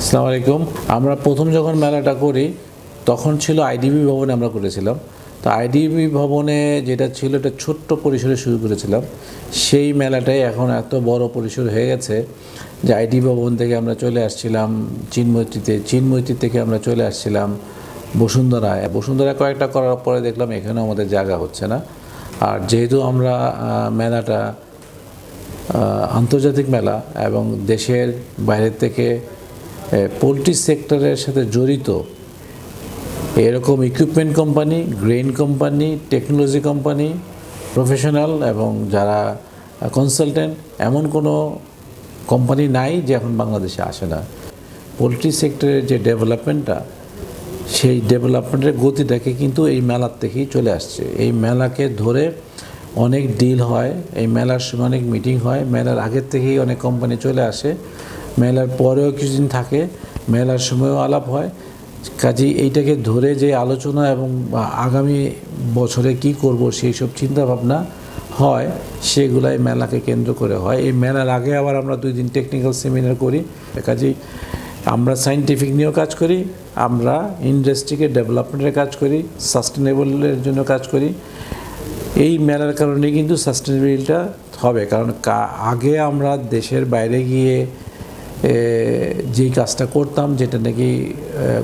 আসসালামু আলাইকুম। আমরা প্রথম যখন মেলাটা করি, তখন ছিল আইডিবি ভবনে আমরা করেছিলাম। তো আইডিবি ভবনে যেটা ছিল এটা ছোট্ট পরিসরে শুরু করেছিলাম। সেই মেলাটাই এখন এত বড় পরিসর হয়ে গেছে যে আইডিবি ভবন থেকে আমরা চলে আসছিলাম চিনমৈত্রীতে চিনমৈত্রী থেকে আমরা চলে আসছিলাম বসুন্ধরায়। বসুন্ধরা কয়েকটা করার পরে দেখলাম এখানেও আমাদের জায়গা হচ্ছে না। আর যেহেতু আমরা মেলাটা আন্তর্জাতিক মেলা এবং দেশের বাইরের থেকে পোলট্রি সেক্টরের সাথে জড়িত। এরকম equipment company grain company technology company professional এবং যারা কনসালটেন্ট এমন কোনো কোম্পানি নাই যে এখন বাংলাদেশে আসে না। পোলট্রি সেক্টরের যে ডেভেলপমেন্টটা সেই ডেভেলপমেন্টের গতিটাকে কিন্তু এই মেলার থেকেই চলে আসছে। এই মেলাকে ধরে অনেক ডিল হয়, এই মেলার সময় অনেক মিটিং হয়, মেলার আগের থেকেই অনেক কোম্পানি চলে আসে। মেলার পরেও কিছুদিন থাকে, মেলার সময়ও আলাপ হয়। কাজেই এইটাকে ধরে যে আলোচনা এবং আগামী বছরে কি করব সেই সব চিন্তাভাবনা হয়, সেগুলাই মেলাকে কেন্দ্র করে হয়। এই মেলার আগে আবার আমরা দুই দিন টেকনিক্যাল সেমিনার করি। কাজেই আমরা সাইন্টিফিক নিয়েও কাজ করি, আমরা ইন্ডাস্ট্রিকে ডেভেলপমেন্টের কাজ করি সাস্টেনেবলের জন্য কাজ করি। এই মেলার কারণে কিন্তু সাস্টেনেবিলিটা হবে। কারণ আগে আমরা দেশের বাইরে গিয়ে যেই কাজটা করতাম, যেটা নাকি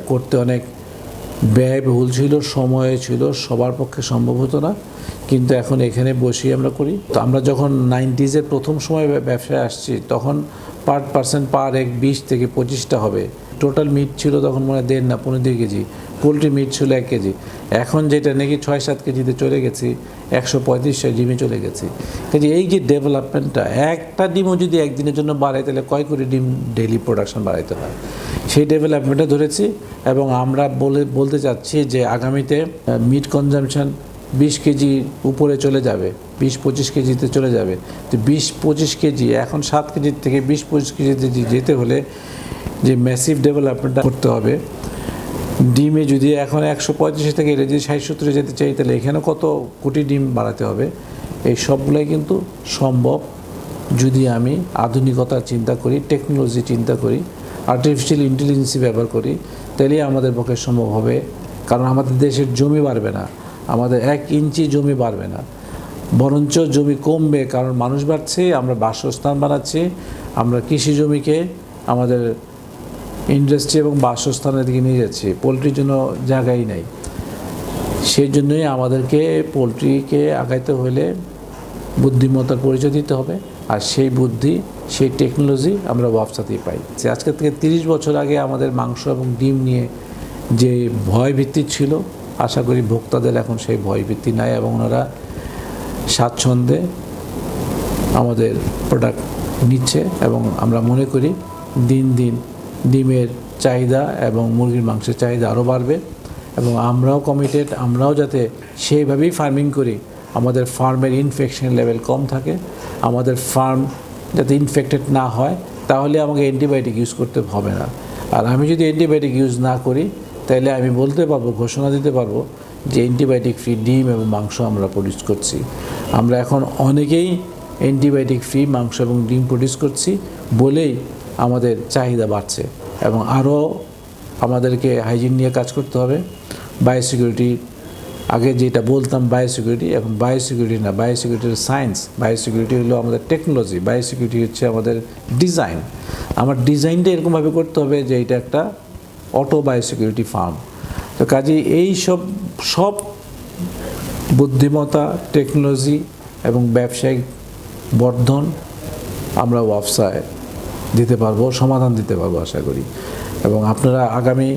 করতে অনেক ব্যয়বহুল ছিল, সময় ছিল, সবার পক্ষে সম্ভব হতো না। কিন্তু এখন এখানে বসেই আমরা করি। তো আমরা যখন নাইনটিজের প্রথম সময় ব্যবসায় আসছি, তখন পার পার্সেন্ট পার এক বিশ থেকে পঁচিশটা হবে। টোটাল মিট ছিল তখন মনে হয় দেড় না, পনেরো, দুই কেজি। পোলট্রি মিট ছিল এক কেজি। এখন যেটা নাকি ছয়, সাত কেজিতে চলে গেছি, একশো পঁয়ত্রিশশো ডিমে চলে গেছি। কাজে এই যে ডেভেলপমেন্টটা একটা ডিমও যদি একদিনের জন্য বাড়ায়, তাহলে কয় কোটি ডিম ডেইলি প্রোডাকশন বাড়াইতে হয়? সেই ডেভেলপমেন্টটা ধরেছি এবং আমরা বলে, বলতে চাচ্ছি যে আগামীতে মিট কনজামশন বিশ কেজি উপরে চলে যাবে, বিশ পঁচিশ কেজিতে চলে যাবে। তো বিশ পঁচিশ কেজি, এখন সাত কেজির থেকে বিশ পঁচিশ কেজিতে যেতে হলে যে ম্যাসিভ ডেভেলপমেন্টটা করতে হবে। ডিমে যদি এখন একশো পঁয়ত্রিশ থেকে এটা যদি ষাট সত্তরে যেতে চাই, তাহলে এখানে কত কোটি ডিম বাড়াতে হবে? এই সবগুলাই কিন্তু সম্ভব যদি আমি আধুনিকতা চিন্তা করি টেকনোলজি চিন্তা করি আর্টিফিশিয়াল ইন্টেলিজেন্সি ব্যবহার করি, তাহলেই আমাদের পক্ষে সম্ভব হবে। কারণ আমাদের দেশের জমি বাড়বে না, আমাদের এক ইঞ্চি জমি বাড়বে না। বরঞ্চ জমি কমবে, কারণ মানুষ বাড়ছে, আমরা বাসস্থান বানাচ্ছি, আমরা কৃষি জমিকে আমাদের ইন্ডাস্ট্রি এবং বাসস্থানের দিকে নিয়ে যাচ্ছে, পোলট্রির জন্য জায়গাই নাই। সেই জন্যই আমাদেরকে পোলট্রিকে আগাইতে হলে বুদ্ধিমত্তার পরিচয় দিতে হবে, আর সেই বুদ্ধি, সেই টেকনোলজি আমরা ব্যবসাতেই পাই। যে আজকে থেকে তিরিশ বছর আগে আমাদের মাংস এবং ডিম নিয়ে যে ভয় ভিত্তি ছিল, আশা করি ভোক্তাদের এখন সেই ভয় ভিত্তি নাই এবং ওনারা স্বাচ্ছন্দ্যে আমাদের প্রোডাক্ট নিচ্ছে এবং আমরা মনে করি দিন দিন ডিমের চাহিদা এবং মুরগির মাংসের চাহিদা আরও বাড়বে এবং আমরাও কমিটেড আমরাও যাতে সেইভাবেই ফার্মিং করি। আমাদের ফার্মের ইনফেকশন লেভেল কম থাকে, আমাদের ফার্ম যাতে ইনফেক্টেড না হয়, তাহলে আমাকে অ্যান্টিবায়োটিক ইউজ করতে হবে না। আর আমি যদি অ্যান্টিবায়োটিক ইউজ না করি, তাহলে আমি বলতে পারব, ঘোষণা দিতে পারব যে অ্যান্টিবায়োটিক ফ্রি ডিম এবং মাংস আমরা প্রডিউস করছি। আমরা এখন অনেকেই অ্যান্টিবায়োটিক ফ্রি মাংস এবং ডিম প্রডিউস করছি বলেই আমাদের চাহিদা বাড়ছে এবং আরও আমাদেরকে হাইজিন নিয়ে কাজ করতে হবে। বায়োসিকিউরিটি আগে যেটা বলতাম বায়োসিকিউরিটি এখন বায়োসিকিউরিটি না বায়োসিকিউরিটি সায়েন্স বায়োসিকিউরিটি হলো আমাদের টেকনোলজি বায়োসিকিউরিটি হচ্ছে আমাদের ডিজাইন আমার ডিজাইনটা এরকমভাবে করতে হবে যে এটা একটা অটো বায়োসিকিউরিটি ফার্ম তো কাজে এই সব সব বুদ্ধিমত্তা টেকনোলজি এবং ব্যবসায়িক বর্ধন আমরা ব্যবসায় দিতে পারব, সমাধান দিতে পারব আশা করি। এবং আপনারা আগামী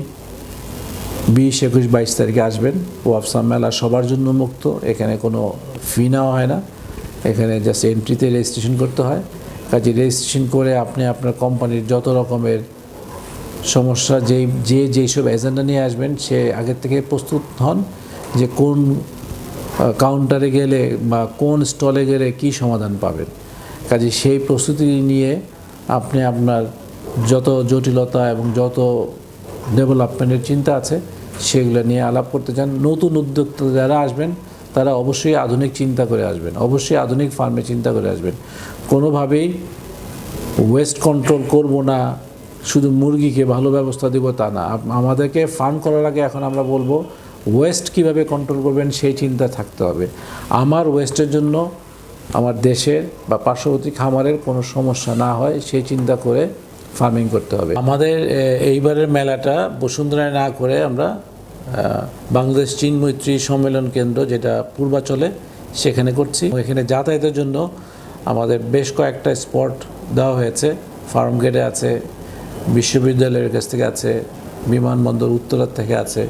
বিশ একুশ বাইশ তারিখে আসবেন ওয়াবসা মেলা সবার জন্য মুক্ত, এখানে কোনো ফি নেওয়া হয় না। এখানে জাস্ট এন্ট্রিতে রেজিস্ট্রেশন করতে হয়। কাজে রেজিস্ট্রেশন করে আপনি আপনার কোম্পানির যত রকমের সমস্যা, যেই, যে যেই সব এজেন্ডা নিয়ে আসবেন, সে আগের থেকে প্রস্তুত হন যে কোন কাউন্টারে গেলে বা কোন স্টলে গেলে কি সমাধান পাবেন। কাজে সেই প্রস্তুতি নিয়ে আপনি আপনার যত জটিলতা এবং যত ডেভেলপমেন্টের চিন্তা আছে, সেগুলো নিয়ে আলাপ করতে চান। নতুন উদ্যোক্তা যারা আসবেন, তারা অবশ্যই আধুনিক চিন্তা করে আসবেন। অবশ্যই আধুনিক ফার্মে চিন্তা করে আসবেন। কোনোভাবেই ওয়েস্ট কন্ট্রোল করব না, শুধু মুরগিকে ভালো ব্যবস্থা দিব তা না। আমাদেরকে ফার্ম করার আগে এখন আমরা বলব ওয়েস্ট কীভাবে কন্ট্রোল করবেন, সেই চিন্তা থাকতে হবে। আমার ওয়েস্টের জন্য আমার দেশের বা পার্শ্ববর্তী খামারের কোনো সমস্যা না হয় সেই চিন্তা করে ফার্মিং করতে হবে। আমাদের এইবারের মেলাটা বসুন্ধরায় না করে আমরা বাংলাদেশ চীন মৈত্রী সম্মেলন কেন্দ্র যেটা পূর্বাচলে সেখানে করছি। এখানে যাতায়াতের জন্য আমাদের বেশ কয়েকটা স্পট দেওয়া হয়েছে। ফার্ম গেটে আছে, বিশ্ববিদ্যালয়ের কাছ থেকে আছে, বিমানবন্দর উত্তরার থেকে আছে।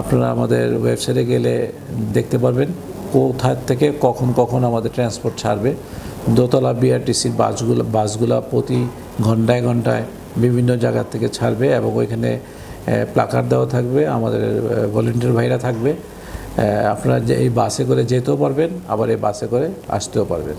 আপনারা আমাদের ওয়েবসাইটে গেলে দেখতে পারবেন। কোথায় থেকে কখন কখন আমাদের ট্রান্সপোর্ট ছাড়বে? দোতলা বিআরটিসির বাসগুলো বাসগুলো প্রতি ঘন্টায় ঘন্টায় বিভিন্ন জায়গা থেকে ছাড়বে এবং ওইখানে প্লাকার দেওয়া থাকবে, আমাদের ভলেন্টিয়ার ভাইরা থাকবে। আপনারা এই বাসে করে যেতেও পারবেন, আবার এই বাসে করে আসতেও পারবেন।